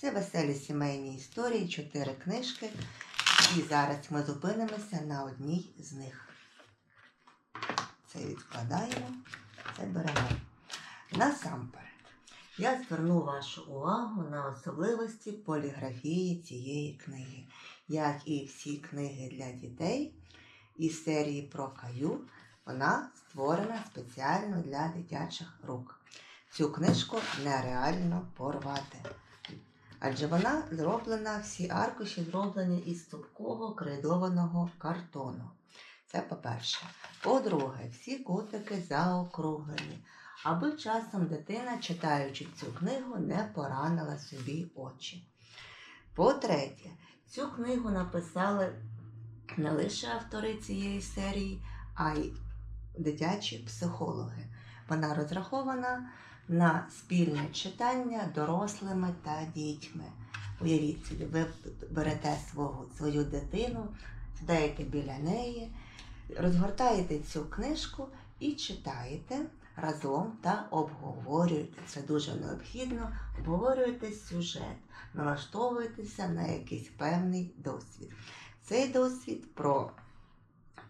Це веселі сімейні історії, чотири книжки. І зараз ми зупинимося на одній з них. Це відкладаємо, це беремо. Насамперед, я зверну вашу увагу на особливості поліграфії цієї книги. Як і всі книги для дітей із серії про каю, вона створена спеціально для дитячих рук. Цю книжку нереально порвати. Адже вона зроблена, всі аркуші зроблені із цупкого крейдованого картону. Це по-перше. По-друге, всі кутики заокруглені, аби часом дитина, читаючи цю книгу, не поранила собі очі. По-третє, цю книгу написали не лише автори цієї серії, а й дитячі психологи. Вона розрахована на спільне читання дорослими та дітьми. Уявіть собі, ви берете свого, свою дитину, сідаєте біля неї, розгортаєте цю книжку і читаєте разом та обговорюєте. Це дуже необхідно. Обговорюєте сюжет, налаштовуєтеся на якийсь певний досвід. Цей досвід про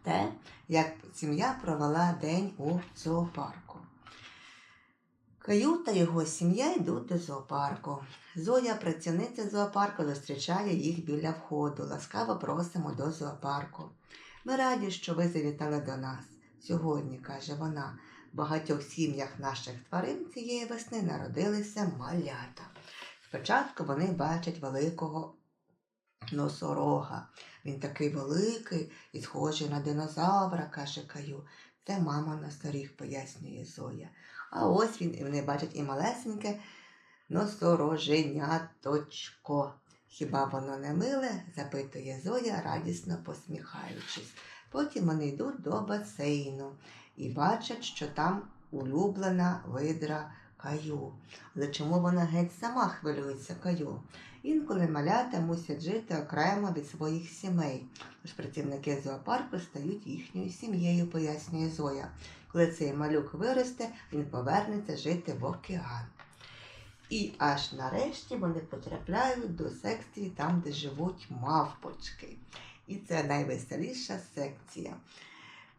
те, як сім'я провела день у зоопарку. Каю та його сім'я йдуть до зоопарку. Зоя, працівниця зоопарку, зустрічає їх біля входу. Ласкаво просимо до зоопарку. Ми раді, що ви завітали до нас. Сьогодні, каже вона, в багатьох сім'ях наших тварин цієї весни народилися малята. Спочатку вони бачать великого носорога. Він такий великий і схожий на динозавра, каже Каю. Це мама носоріг, пояснює Зоя. А ось він, і вони бачать і малесеньке носороженяточко. Хіба воно не миле? запитує Зоя, радісно посміхаючись. Потім вони йдуть до басейну і бачать, що там улюблена видра каю. Але чому вона геть сама хвилюється каю? Інколи малята мусять жити окремо від своїх сімей. Тож працівники зоопарку стають їхньою сім'єю, пояснює Зоя. Коли цей малюк виросте, він повернеться жити в океан. І аж нарешті вони потрапляють до секції там, де живуть мавпочки. І це найвеселіша секція.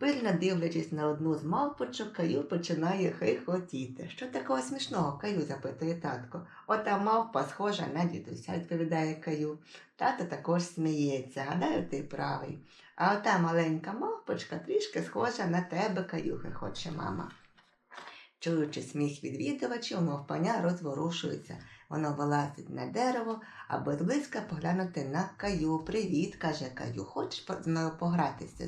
Пильно дивлячись на одну з мавпочок, Каю починає хихотіти. Що такого смішного? Каю запитує татко. Ота мавпа схожа на дідуся, відповідає Каю. Тато також сміється. Гадаю, ти правий. А ота маленька мавпочка трішки схожа на тебе, Каю, хихоче мама. Чуючи сміх відвідувачів, мовпаня розворушується. Воно вилазить на дерево, аби зблизька поглянути на Каю. Привіт, каже Каю. Хочеш з мною погратися?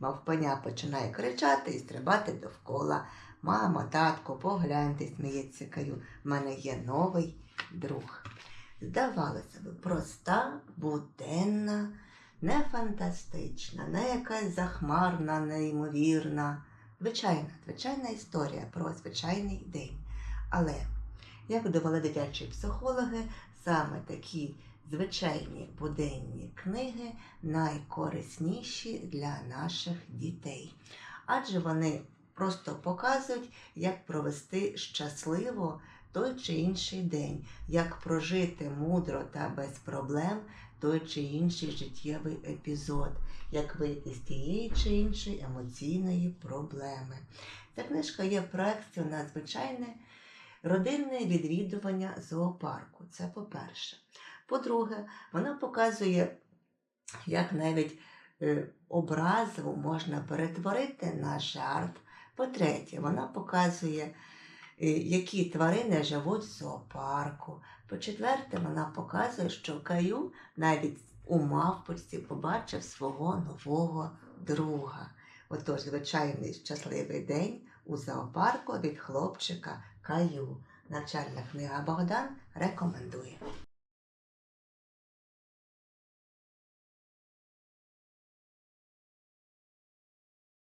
Мавпаня починає кричати і стрибати довкола. Мамо, татко, погляньте, сміється Каю. В мене є новий друг. Здавалося б, проста, буденна, не фантастична, не якась захмарна, неймовірна. Звичайна, звичайна історія про звичайний день. Але, як довели дитячі психологи, саме такі звичайні буденні книги найкорисніші для наших дітей. Адже вони просто показують, як провести щасливо той чи інший день, як прожити мудро та без проблем той чи інший життєвий епізод, як вийти з тієї чи іншої емоційної проблеми. Ця книжка є проекцією на звичайне родинне відвідування зоопарку. Це по-перше. По-друге, вона показує, як навіть е, образу можна перетворити на жарт. По-третє, вона показує, е, які тварини живуть в зоопарку. По-четверте, вона показує, що Каю навіть у мавпочці побачив свого нового друга. Отож, звичайний щасливий день у зоопарку від хлопчика Каю. Навчальна книга Богдан рекомендує.